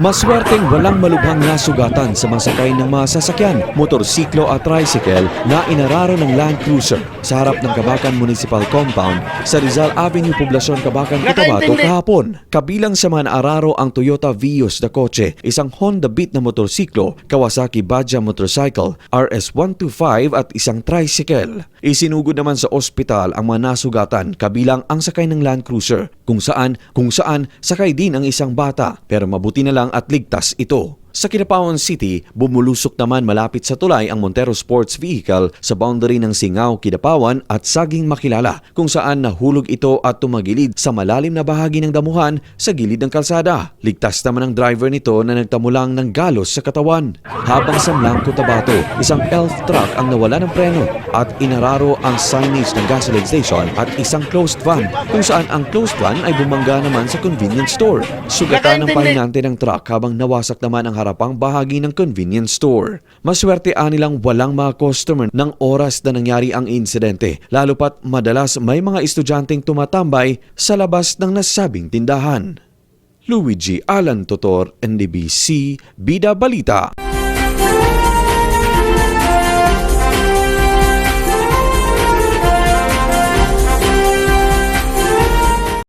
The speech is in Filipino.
Maswerteng walang malubhang nasugatan sa mga sakay ng mga sasakyan, motorsiklo at tricycle na inararo ng Land Cruiser sa harap ng Kabakan Municipal Compound sa Rizal Avenue, Poblacion, Kabakan, Cotabato kahapon. Kabilang sa mga naararo ang Toyota Vios na kotse, isang Honda Beat na motorsiklo, Kawasaki Baja motorcycle, RS125 at isang tricycle. Isinugod naman sa ospital ang mga nasugatan kabilang ang sakay ng Land Cruiser kung saan kung saan sakay din ang isang bata pero mabuti na lang at ligtas ito. Sa Kinapawan City, bumulusok naman malapit sa tulay ang Montero Sports Vehicle sa boundary ng Singaw, Kidapawan at Saging Makilala kung saan nahulog ito at tumagilid sa malalim na bahagi ng damuhan sa gilid ng kalsada. Ligtas naman ang driver nito na nagtamo lang ng galos sa katawan. Habang sa Blanco Tabato, isang elf truck ang nawala ng preno at inararo ang signage ng gasoline station at isang closed van kung saan ang closed van ay bumangga naman sa convenience store. Sugatan ng pahinante ng truck habang nawasak naman ang harapang bahagi ng convenience store. Maswerte nilang walang mga customer ng oras na nangyari ang insidente, lalo pat madalas may mga estudyanteng tumatambay sa labas ng nasabing tindahan. Luigi Alan Totor, NDBC, Bida Balita.